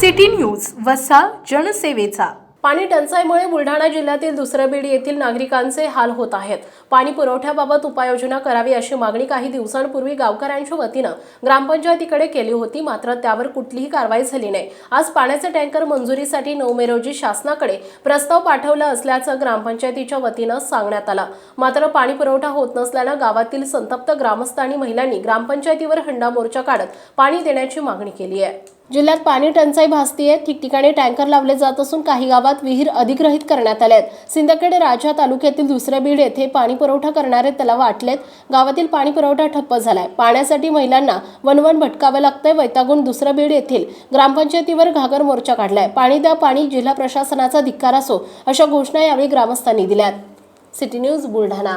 City news वसा जनसेवेचा. पाणी टंचाईमुळे बुलढाणा जिल्ह्यातील दुसऱ्या बीड येथील नागरिकांचे हाल होत आहेत. पाणी पुरवठ्याबाबत उपाययोजना करावी अशी मागणी काही दिवसांपूर्वी गावकऱ्यांच्या वतीनं ग्रामपंचायतीकडे केली होती मात्र त्यावर कुठलीही कारवाई झाली नाही. आज पाण्याचे टँकर मंजुरीसाठी नऊ मे रोजी शासनाकडे प्रस्ताव पाठवला असल्याचं ग्रामपंचायतीच्या वतीनं सांगण्यात आलं. मात्र पाणी पुरवठा होत नसल्यानं गावातील संतप्त ग्रामस्थ आणि महिलांनी ग्रामपंचायतीवर हंडा मोर्चा काढत पाणी देण्याची मागणी केली आहे. जिल्ह्यात पाणी टंचाई भासतीये ठिकठिकाणी टँकर लावले जात असून काही गावात विहीर अधिग्रहित करण्यात आले आहेत सिंदखेड राजा तालुक्यातील दुसऱ्या बीड येथे पाणी पुरवठा करणारे तलाव आटलेत. गावातील पाणी पुरवठा ठप्प झालाय. पाण्यासाठी महिलांना वनवन भटकावं लागतंय. वैतागून दुसऱ्या बीड येथील ग्रामपंचायतीवर घागर मोर्चा काढलाय. पाणी द्या पाणी जिल्हा प्रशासनाचा धिक्कार असो अशा घोषणा यावेळी ग्रामस्थांनी दिल्यात. City news Buldhana.